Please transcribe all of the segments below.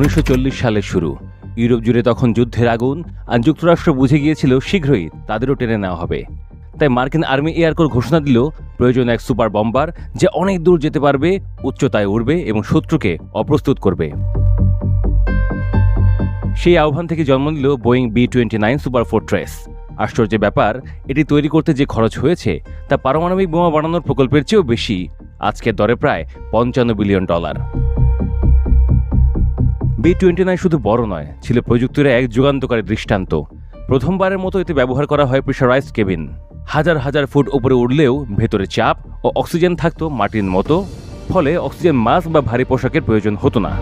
উনিশশো সালের শুরু। ইউরোপ জুড়ে তখন যুদ্ধের আগুন আর যুক্তরাষ্ট্র বুঝে গিয়েছিল শীঘ্রই তাদেরও টেনে নেওয়া হবে। তাই মার্কিন আর্মি এয়ারকোর ঘোষণা দিল, প্রয়োজন এক সুপার বম্বার যে অনেক দূর যেতে পারবে, উচ্চতায় উড়বে এবং শত্রুকে অপ্রস্তুত করবে। সেই আহ্বান থেকে জন্ম নিল Boeing B twenty nine Superfortress. আশ্চর্যের ব্যাপার, এটি তৈরি করতে যে খরচ হয়েছে, তা পারমাণবিক বোমা বানানোর প্রকল্পের চেয়েও বেশি। আজকের দরে প্রায় পঞ্চান্ন billion dollar. B twenty nine শুধু বড় নয়, ছিল প্রযুক্তির এক যুগান্তকারী দৃষ্টান্ত। প্রথমবারের মতো এতে ব্যবহার করা হয় প্রেশারাইজ কেবিন। হাজার হাজার ফুট উপরে উঠলেও ভেতরে চাপ ও অক্সিজেন থাকতো মাটির মতো, ফলে অক্সিজেন মাস্ক বা ভারী পোশাকের প্রয়োজন হতো না।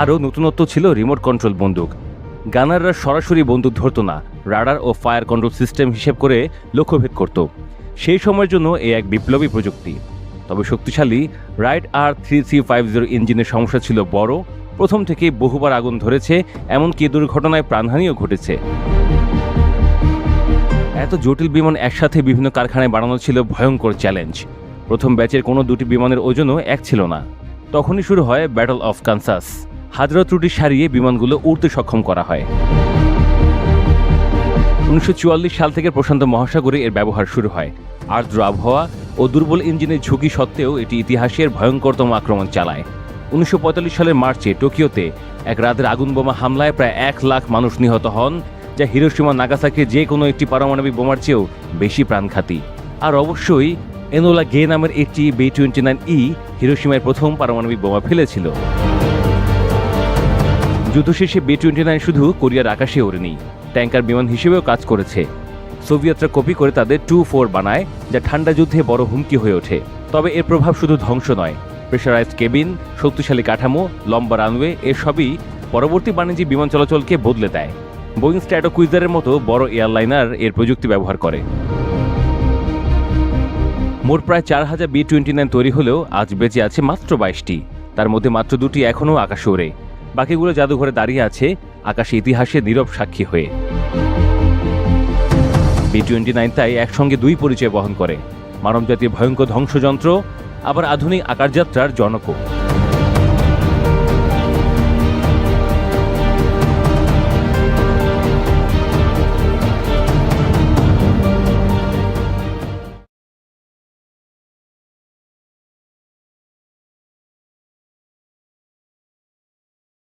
আরও নতুনত্ব ছিল রিমোট কন্ট্রোল বন্দুক। গানাররা সরাসরি বন্দুক ধরতো না, রাডার ও ফায়ার কন্ট্রোল সিস্টেম হিসেব করে লক্ষ্যভেদ করত। সেই সময়ের জন্য এ এক বিপ্লবী প্রযুক্তি। তবে শক্তিশালী Wright R three three five zero ইঞ্জিনের সমস্যা ছিল বড়। প্রথম থেকেই বহুবার আগুন ধরেছে, এমনকি দুর্ঘটনায় প্রাণহানিও ঘটেছে। এত জটিল বিমান একসাথে বিভিন্ন কারখানায় বানানো ছিল ভয়ঙ্কর চ্যালেঞ্জ। প্রথম ব্যাচের কোনো দুটি বিমানের ওজনও এক ছিল না। তখনই শুরু হয় ব্যাটল অফ কানসাস হাজারো ত্রুটি সারিয়ে বিমানগুলো উড়তে সক্ষম করা হয়। উনিশশো চুয়াল্লিশ সাল থেকে প্রশান্ত মহাসাগরে এর ব্যবহার শুরু হয়। আর্দ্র আবহাওয়া ও দুর্বল ইঞ্জিনের ঝুঁকি সত্ত্বেও এটি ইতিহাসের ভয়ঙ্করতম আক্রমণ চালায়। উনিশশো পঁয়তাল্লিশ সালের মার্চে টোকিওতে এক রাতের আগুন বোমা হামলায় প্রায় এক লাখ মানুষ নিহত হন, যা হিরোসীমা নাগাসাকে যে কোনো একটি পারমাণবিক বোমার চেয়েও বেশি প্রাণঘাতী। আর অবশ্যই, এনোলা গে নামের একটি বি টোয়েন্টি নাইন ই হিরোসীমায় প্রথম পারমাণবিক বোমা ফেলেছিল। যুদ্ধ শেষে বি টোয়েন্টি নাইন শুধু কোরিয়ার আকাশে ওড়েনি। ট্যাঙ্কার বিমান হিসেবেও কাজ করেছে। সোভিয়েতরা কপি করে তাদের টু ফোর বানায়, যা ঠান্ডা যুদ্ধে বড় হুমকি হয়ে ওঠে। তবে এর প্রভাব শুধু ধ্বংস নয়। প্রেশারাইজড কেবিন, শক্তিশালী কাঠামো, লম্বা রানওয়ে, এসবই পরবর্তী বাণিজ্যিক বিমান চলাচলকে বদলে দেয়। বোয়িং স্ট্র্যাটো কুইজারের মতো বড় এয়ারলাইনার এর প্রযুক্তি ব্যবহার করে। মোট প্রায় চার হাজার বি টোয়েন্টি নাইন তৈরি হলেও আজ বেঁচে আছে মাত্র বাইশটি। তার মধ্যে মাত্র দুটি এখনও আকাশে ওড়ে। বাকিগুলো জাদুঘরে দাঁড়িয়ে আছে আকাশে ইতিহাসে নীরব সাক্ষী হয়ে। বি টোয়েন্টি নাইন তাই একসঙ্গে দুই পরিচয় বহন করে। মানবজাতির ভয়ঙ্কর ধ্বংসযন্ত্র, আবার আধুনিক আকারযাত্রার জনকও।